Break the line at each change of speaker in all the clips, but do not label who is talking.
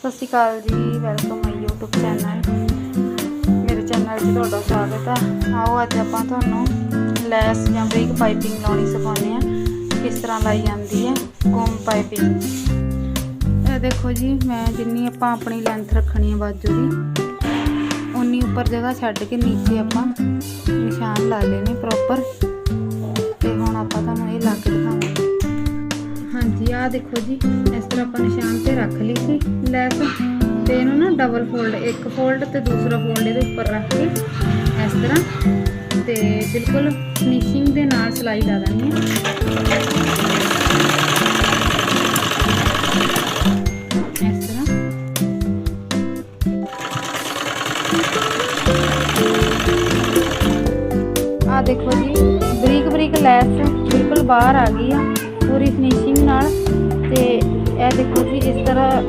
ਸਤਿ ਸ਼੍ਰੀ ਅਕਾਲ ਜੀ ਵੈਲਕਮ ਮਾਈ YouTube ਚੈਨਲ ਮੇਰੇ ਚੈਨਲ 'ਚ ਤੁਹਾਡਾ ਸਵਾਗਤ ਆ ਆਓ ਅੱਜ ਆਪਾਂ ਤੁਹਾਨੂੰ ਲੈਸ ਜਾਂ ਬਰੀਕ ਪਾਈਪਿੰਗ ਲਾਉਣੀ ਸਿਖਾਉਂਦੇ ਆ ਕਿਸ ਤਰ੍ਹਾਂ ਲਾਈ ਜਾਂਦੀ ਹੈ ਕੋਮ ਪਾਈਪਿੰਗ ਇਹ ਦੇਖੋ ਜੀ, ਮੈਂ ਜਿੰਨੀ ਆਪਾਂ ਆਪਣੀ ਲੈਂਥ ਰੱਖਣੀ ਹੈ ਬਾਜੂ ਦੀ, ਉਨੀ ਉੱਪਰ ਜਗ੍ਹਾ ਛੱਡ ਕੇ ਨੀਚੇ ਆਪਾਂ ਨਿਸ਼ਾਨ ਲਾ ਲੈਣੇ ਪ੍ਰੋਪਰ ਤੇ ਹੁਣ ਆਪਾਂ ਤੁਹਾਨੂੰ ਇਹ ਲਾ ਕੇ ਦਿਖਾਵਾਂਗੇ ਆਹ ਦੇਖੋ ਜੀ, ਇਸ ਤਰ੍ਹਾਂ ਆਪਾਂ ਨਿਸ਼ਾਨ ਤੇ ਰੱਖ ਲਈ ਸੀ ਲੈਸ ਤੇ ਇਹਨੂੰ ਨਾ ਡਬਲ ਫੋਲਡ ਇੱਕ ਫੋਲਡ ਤੇ ਦੂਸਰਾ ਫੋਲਡ ਇਹਦੇ ਉੱਪਰ ਰੱਖ ਕੇ ਇਸ ਤਰ੍ਹਾਂ ਤੇ ਬਿਲਕੁਲ ਫਿਨਿਸ਼ਿੰਗ ਦੇ ਨਾਲ ਸਿਲਾਈ ਲਾ ਦੇਣੀ ਇਸ ਤਰ੍ਹਾਂ। ਆ ਦੇਖੋ ਜੀ ਬਰੀਕ ਬਰੀਕ ਲੈਸ ਬਿਲਕੁਲ ਬਾਹਰ ਆ ਗਈ ਆ। ਪੂਰੀ ਫਿਨਿਸ਼ਿੰਗ ਨਾਲ ਤੇ ਇਹ ਦੇਖੋ ਜੀ ਇਸ ਤਰ੍ਹਾਂ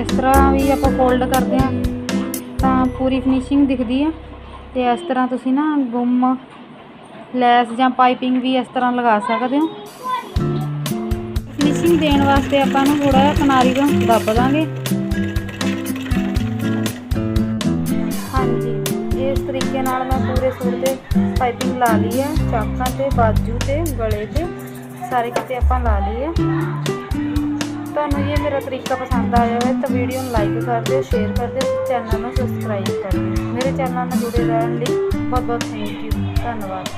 ਇਸ ਤਰ੍ਹਾਂ ਵੀ ਆਪਾਂ ਫੋਲਡ ਕਰਦੇ ਆ ਤਾਂ ਪੂਰੀ ਫਿਨਿਸ਼ਿੰਗ ਦਿਖਦੀ ਆ ਤੇ ਇਸ ਤਰ੍ਹਾਂ ਤੁਸੀਂ ਨਾ ਗੁੰਮ, ਲੈਸ ਜਾਂ ਪਾਈਪਿੰਗ ਵੀ ਇਸ ਤਰ੍ਹਾਂ ਲਗਾ ਸਕਦੇ ਹੋ। ਫਿਨਿਸ਼ਿੰਗ ਦੇਣ ਵਾਸਤੇ ਆਪਾਂ ਨੂੰ ਥੋੜਾ ਜਿਹਾ ਕਿਨਾਰੀ ਤੋਂ ਦੱਬ ਦਾਂਗੇ। ਹਾਂਜੀ, ਇਸ ਤਰੀਕੇ ਨਾਲ ਮੈਂ ਪੂਰੇ ਸੂਟ ਤੇ ਪਾਈਪਿੰਗ ਲਾ ਲਈ ਹੈ, ਚਾਕਾਂ ਤੇ, ਬਾਜੂ ਤੇ, ਗਲੇ ਤੇ। ਸਾਰੇ ਕਿਤੇ ਆਪਾਂ ਲਾ ਲਈ ਹੈ ਤੁਹਾਨੂੰ ਇਹ ਮੇਰਾ ਤਰੀਕਾ ਪਸੰਦ ਆਇਆ ਹੋਵੇ ਤਾਂ ਵੀਡੀਓ ਨੂੰ ਲਾਈਕ ਕਰ ਦਿਓ ਸ਼ੇਅਰ ਕਰ ਦਿਓ, ਚੈਨਲ ਨੂੰ ਸਬਸਕ੍ਰਾਈਬ ਕਰ ਦਿਓ। ਮੇਰੇ ਚੈਨਲ ਨਾਲ ਜੁੜੇ ਰਹਿਣ ਲਈ ਬਹੁਤ ਬਹੁਤ ਥੈਂਕ ਯੂ ਧੰਨਵਾਦ।